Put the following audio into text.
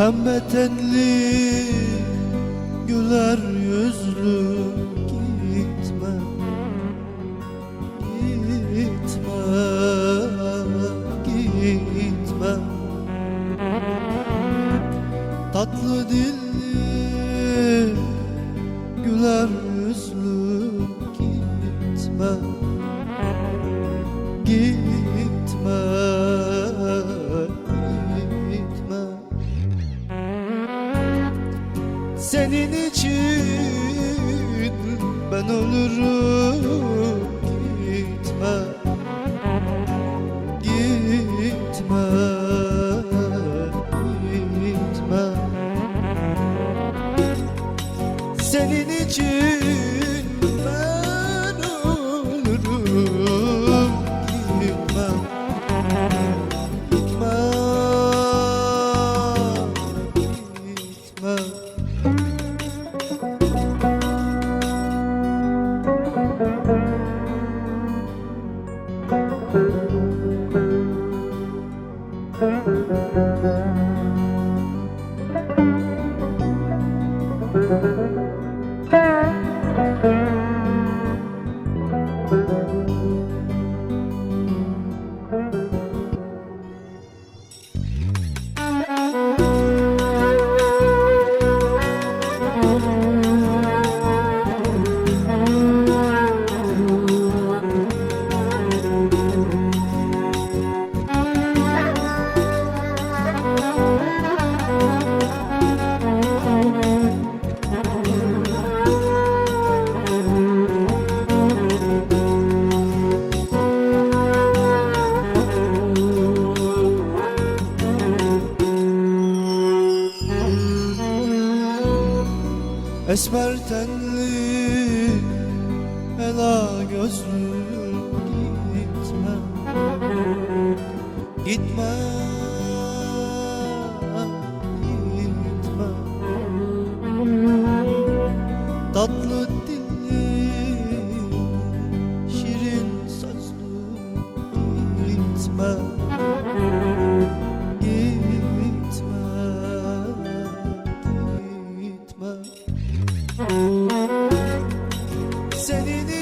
Pembe tenli güler yüzlü gitme Gitme gitme. Tatlı dilli güler yüzlü gitme Gitme senin için ben ölürüm gitme. Gitme. Gitme. Senin için Esmer tenli ela gözlü gitme. Gitme Gitme. Tatlı dilli Şirin sözlü Gitme senin